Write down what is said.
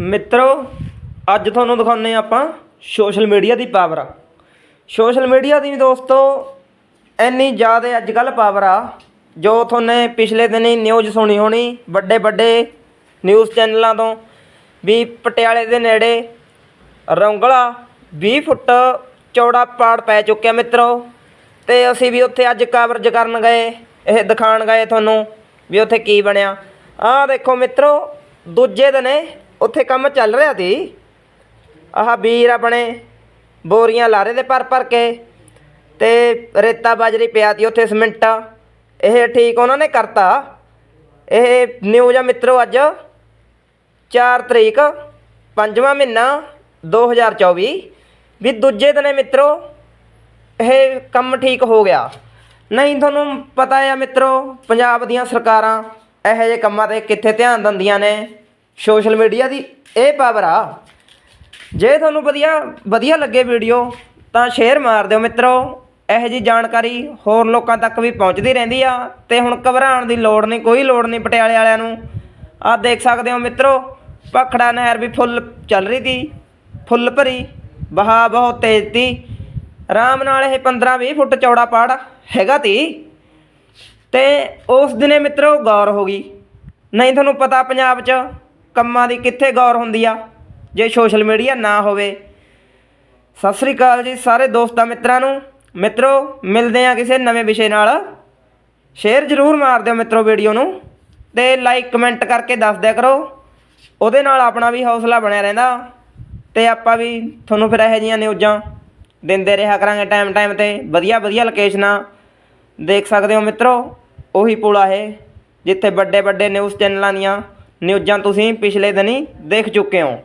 ਮਿੱਤਰੋ, ਅੱਜ ਤੁਹਾਨੂੰ ਦਿਖਾਉਂਦੇ ਹਾਂ ਆਪਾਂ ਸੋਸ਼ਲ ਮੀਡੀਆ ਦੀ ਪਾਵਰ ਸੋਸ਼ਲ ਮੀਡੀਆ ਦੀ ਦੋਸਤੋ, ਇੰਨੀ ਜ਼ਿਆਦਾ ਅੱਜ ਕੱਲ੍ਹ ਪਾਵਰ ਆ, ਜੋ ਤੁਹਾਨੂੰ ਪਿਛਲੇ ਦਿਨੀ ਨਿਊਜ਼ ਸੁਣੀ ਹੋਣੀ ਵੱਡੇ ਵੱਡੇ ਨਿਊਜ਼ ਚੈਨਲਾਂ ਤੋਂ, ਵੀ ਪਟਿਆਲੇ ਦੇ ਨੇੜੇ ਰੌਂਗਲਾ 20 ਫੁੱਟ ਚੌੜਾ ਪਾੜ ਪੈ ਚੁੱਕਿਆ ਮਿੱਤਰੋ। ਤੇ ਅਸੀਂ ਵੀ ਉੱਥੇ ਅੱਜ ਕਵਰੇਜ ਕਰਨ ਗਏ, ਇਹ ਦਿਖਾਣ ਗਏ ਤੁਹਾਨੂੰ ਵੀ ਉੱਥੇ ਕੀ ਬਣਿਆ। ਆਹ ਦੇਖੋ ਮਿੱਤਰੋ, ਦੂਜੇ ਦਿਨੇ ਉੱਥੇ ਕੰਮ ਚੱਲ ਰਿਹਾ ਸੀ। ਆਹ ਵੀਰ ਆਪਣੇ ਬੋਰੀਆਂ ਲਾਰੇ ਦੇ ਭਰ ਭਰ ਕੇ ਤੇ ਰੇਤਾ ਬਾਜਰੀ ਪਿਆ ਤੀ ਉੱਥੇ ਸਿਮੈਂਟ। ਇਹ ਠੀਕ ਉਹਨਾਂ ਨੇ ਕਰਤਾ। ਇਹ ਨਿਊਜ਼ ਆ ਮਿੱਤਰੋ ਅੱਜ 4 ਤਰੀਕ, ਪੰਜਵਾਂ ਮਹੀਨਾ 2024 ਵੀ ਦੂਜੇ ਦਿਨੇ ਮਿੱਤਰੋ ਇਹ ਕੰਮ ਠੀਕ ਹੋ ਗਿਆ। ਨਹੀਂ ਤੁਹਾਨੂੰ ਪਤਾ ਆ ਮਿੱਤਰੋ, ਪੰਜਾਬ ਦੀਆਂ ਸਰਕਾਰਾਂ ਇਹੋ ਜਿਹੇ ਕੰਮਾਂ ਤੇ ਕਿੱਥੇ ਧਿਆਨ ਦਿੰਦੀਆਂ ਨੇ। ਸੋਸ਼ਲ ਮੀਡੀਆ ਦੀ ਇਹ ਪਾਵਰ ਆ। ਜੇ ਤੁਹਾਨੂੰ ਵਧੀਆ ਵਧੀਆ ਲੱਗੇ ਵੀਡੀਓ ਤਾਂ ਸ਼ੇਅਰ ਮਾਰ ਦਿਓ ਮਿੱਤਰੋ। ਇਹੋ ਜੀ ਜਾਣਕਾਰੀ ਹੋਰ ਲੋਕਾਂ ਤੱਕ ਵੀ ਪਹੁੰਚਦੀ ਰਹਿੰਦੀ ਆ ਤੇ ਹੁਣ ਘਬਰਾਉਣ ਦੀ ਲੋੜ ਨਹੀਂ, ਕੋਈ ਲੋੜ ਨਹੀਂ ਪਟਿਆਲੇ ਵਾਲਿਆਂ ਨੂੰ। ਆਹ ਦੇਖ ਸਕਦੇ ਹੋ ਮਿੱਤਰੋ ਭਖੜਾ ਨਹਿਰ ਵੀ ਫੁੱਲ ਚੱਲ ਰਹੀ ਤੀ ਫੁੱਲ ਭਰੀ, ਵਹਾ ਬਹੁਤ ਤੇਜ਼ ਤੀ ਆਰਾਮ ਨਾਲ ਇਹ 15 20 ਫੁੱਟ ਚੌੜਾ ਪਾੜ ਹੈਗਾ ਤੀ ਤੇ ਉਸ ਦਿਨੇ ਮਿੱਤਰੋ ਗੌਰ ਹੋ ਗਈ। ਨਹੀਂ ਤੁਹਾਨੂੰ ਪਤਾ ਪੰਜਾਬ 'ਚ ਕੰਮਾਂ ਦੀ ਕਿੱਥੇ ਗੌਰ ਹੁੰਦੀ ਆ? ਜੇ ਸੋਸ਼ਲ ਮੀਡੀਆ ਨਾ ਹੋਵੇ। ਸਤਿ ਸ੍ਰੀ ਅਕਾਲ ਜੀ ਸਾਰੇ ਦੋਸਤਾਂ ਮਿੱਤਰਾਂ ਨੂੰ। ਮਿੱਤਰੋ, ਮਿਲਦੇ ਆ ਕਿਸੇ ਨਵੇਂ ਵਿਸ਼ੇ ਨਾਲ। ਸ਼ੇਅਰ ਜ਼ਰੂਰ ਮਾਰ ਦਿਓ ਮਿੱਤਰੋ ਵੀਡੀਓ ਨੂੰ। ਤੇ ਲਾਈਕ ਕਮੈਂਟ ਕਰਕੇ ਦੱਸ ਦਿਆ ਕਰੋ। ਉਹਦੇ ਨਾਲ ਆਪਣਾ ਵੀ ਹੌਸਲਾ ਬਣਿਆ ਰਹਿੰਦਾ। ਤੇ ਆਪਾਂ ਵੀ ਤੁਹਾਨੂੰ ਫਿਰ ਇਹੋ ਜਿਹੀਆਂ ਨਿਊਜ਼ਾਂ ਦਿੰਦੇ ਰਿਹਾ ਕਰਾਂਗੇ ਟਾਈਮ ਟਾਈਮ ਤੇ। ਵਧੀਆ ਵਧੀਆ ਲੋਕੇਸ਼ਨਾਂ ਦੇਖ ਸਕਦੇ ਹੋ ਮਿੱਤਰੋ, ਉਹੀ ਪੁਲ ਆ ਇਹ, ਜਿੱਥੇ ਵੱਡੇ ਵੱਡੇ ਨਿਊਜ਼ ਚੈਨਲਾਂ ਦੀਆਂ। ਨਿਊਜ਼ਾਂ ਤੁਸੀਂ ਪਿਛਲੇ ਦਿਨੀ ਦੇਖ ਚੁੱਕੇ ਹੋ।